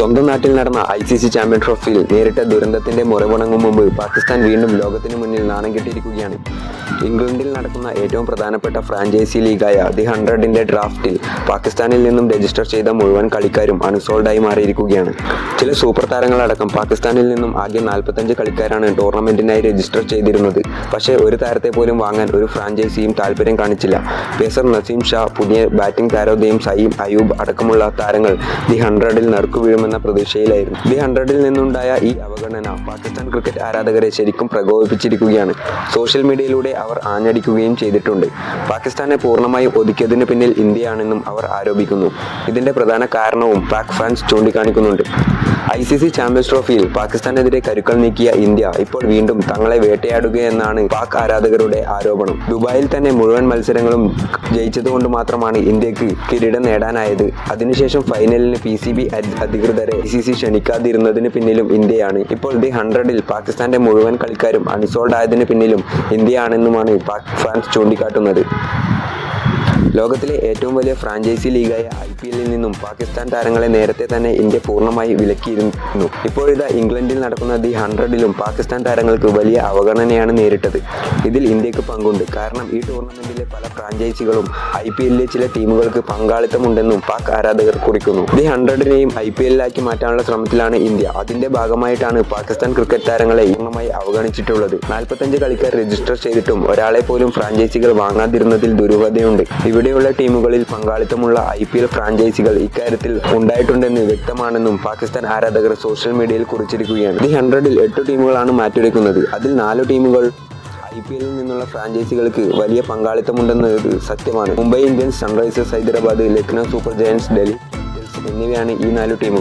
സ്വന്തം നാട്ടിൽ നടന്ന ഐ സി സി ചാമ്പ്യൻ ട്രോഫിയിൽ നേരിട്ട ദുരന്തത്തിന്റെ മുറവുണങ്ങും മുമ്പ് പാകിസ്ഥാൻ വീണ്ടും ലോകത്തിന് മുന്നിൽ നാണം കെട്ടിയിരിക്കുകയാണ്. ഇംഗ്ലണ്ടിൽ നടക്കുന്ന ഏറ്റവും പ്രധാനപ്പെട്ട ഫ്രാഞ്ചൈസി ലീഗായ ദി ഹൺഡ്രഡിന്റെ ഡ്രാഫ്റ്റിൽ പാകിസ്ഥാനിൽ നിന്നും രജിസ്റ്റർ ചെയ്ത മുഴുവൻ കളിക്കാരും അൺസോൾഡായി മാറിയിരിക്കുകയാണ്. ചില സൂപ്പർ താരങ്ങളടക്കം പാകിസ്ഥാനിൽ നിന്നും ആകെ നാൽപ്പത്തഞ്ച് കളിക്കാരാണ് ടൂർണമെന്റിനായി രജിസ്റ്റർ ചെയ്തിരുന്നത്. പക്ഷേ ഒരു താരത്തെ പോലും വാങ്ങാൻ ഒരു ഫ്രാഞ്ചൈസിയും താല്പര്യം കാണിച്ചില്ല. പേസർ നസീം ഷാ പുതിയ ബാറ്റിംഗ് താരോദയം സയീം അയൂബ് അടക്കമുള്ള താരങ്ങൾ ദി ഹൺഡ്രഡിൽ നറുക്കു വീഴുമെന്ന പ്രതീക്ഷയിലായിരുന്നു. ദി ഹൺഡ്രഡിൽ നിന്നുണ്ടായ ഈ അവഗണന പാകിസ്ഥാൻ ക്രിക്കറ്റ് ആരാധകരെ ശരിക്കും പ്രകോപിപ്പിച്ചിരിക്കുകയാണ്. സോഷ്യൽ മീഡിയയിലൂടെ അവർ ആഞ്ഞടിക്കുകയും ചെയ്തിട്ടുണ്ട്. പാകിസ്ഥാനെ പൂർണമായി ഒതുക്കിയതിന് പിന്നിൽ ഇന്ത്യയാണെന്നും അവർ ആരോപിക്കുന്നു. ഇതിന്റെ പ്രധാന കാരണവും പാക് ഫാൻസ് ചൂണ്ടിക്കാണിക്കുന്നുണ്ട്. ഐ സി സി ചാമ്പ്യൻസ് ട്രോഫിയിൽ പാകിസ്ഥാനെതിരെ കരുക്കൾ നീക്കിയ ഇന്ത്യ ഇപ്പോൾ വീണ്ടും തങ്ങളെ വേട്ടയാടുകയെന്നാണ് പാക് ആരാധകരുടെ ആരോപണം. ദുബായിൽ തന്നെ മുഴുവൻ മത്സരങ്ങളും ജയിച്ചതുകൊണ്ട് മാത്രമാണ് ഇന്ത്യയ്ക്ക് കിരീടം നേടാനായത്. അതിനുശേഷം ഫൈനലിന് പി സി ബി അധികൃതരെ ഐ സി സി ക്ഷണിക്കാതിരുന്നതിന് പിന്നിലും ഇന്ത്യയാണ്. ഇപ്പോൾ ദി ഹൺഡ്രഡിൽ പാകിസ്ഥാന്റെ മുഴുവൻ കളിക്കാരും അൺസോൾഡ് ആയതിന് പിന്നിലും ഇന്ത്യയാണെന്നുമാണ് പാക് ഫാൻസ് ചൂണ്ടിക്കാട്ടുന്നത്. ലോകത്തിലെ ഏറ്റവും വലിയ ഫ്രാഞ്ചൈസി ലീഗായ ഐ പി എല്ലിൽ നിന്നും പാകിസ്ഥാൻ താരങ്ങളെ നേരത്തെ തന്നെ ഇന്ത്യ പൂർണമായി വിലക്കിയിരുന്നു. ഇപ്പോഴിതാ ഇംഗ്ലണ്ടിൽ നടക്കുന്ന ദി ഹൺഡ്രഡിലും പാകിസ്ഥാൻ താരങ്ങൾക്ക് വലിയ അവഗണനയാണ് നേരിട്ടത്. ഇതിൽ ഇന്ത്യയ്ക്ക് പങ്കുണ്ട്. കാരണം ഈ ടൂർണമെന്റിലെ പല ഫ്രാഞ്ചൈസികളും ഐ പി എല്ലിലെ ചില ടീമുകൾക്ക് പങ്കാളിത്തമുണ്ടെന്നും പാക് ആരാധകർ കുറിക്കുന്നു. ദി ഹൺഡ്രഡിനെയും ഐ പി എല്ലിലാക്കി മാറ്റാനുള്ള ശ്രമത്തിലാണ് ഇന്ത്യ. അതിന്റെ ഭാഗമായിട്ടാണ് പാകിസ്ഥാൻ ക്രിക്കറ്റ് താരങ്ങളെ പൂർണമായി അവഗണിച്ചിട്ടുള്ളത്. നാൽപ്പത്തഞ്ച് കളിക്കാർ രജിസ്റ്റർ ചെയ്തിട്ടും ഒരാളെ പോലും ഫ്രാഞ്ചൈസികൾ വാങ്ങാതിരുന്നതിൽ ദുരൂഹതയുണ്ട്. ഇവിടെയുള്ള ടീമുകളിൽ പങ്കാളിത്തമുള്ള ഐ പി എൽ ഫ്രാഞ്ചൈസികൾ ഇക്കാര്യത്തിൽ ഉണ്ടായിട്ടുണ്ടെന്ന് വ്യക്തമാണെന്നും പാകിസ്ഥാൻ ആരാധകർ സോഷ്യൽ മീഡിയയിൽ കുറിച്ചിരിക്കുകയാണ്. ദി ഹൺഡ്രഡിൽ എട്ട് ടീമുകളാണ് മാറ്റുരയ്ക്കുന്നത് അതിൽ നാല് ടീമുകൾ ഐ പി എല്ലിൽ നിന്നുള്ള ഫ്രാഞ്ചൈസികൾക്ക് വലിയ പങ്കാളിത്തമുണ്ടെന്നത് സത്യമാണ്. Mumbai Indians Sunrisers Hyderabad Lucknow super giants Delhi എന്നിവയാണ് ഈ നാല് ടീമുകൾ.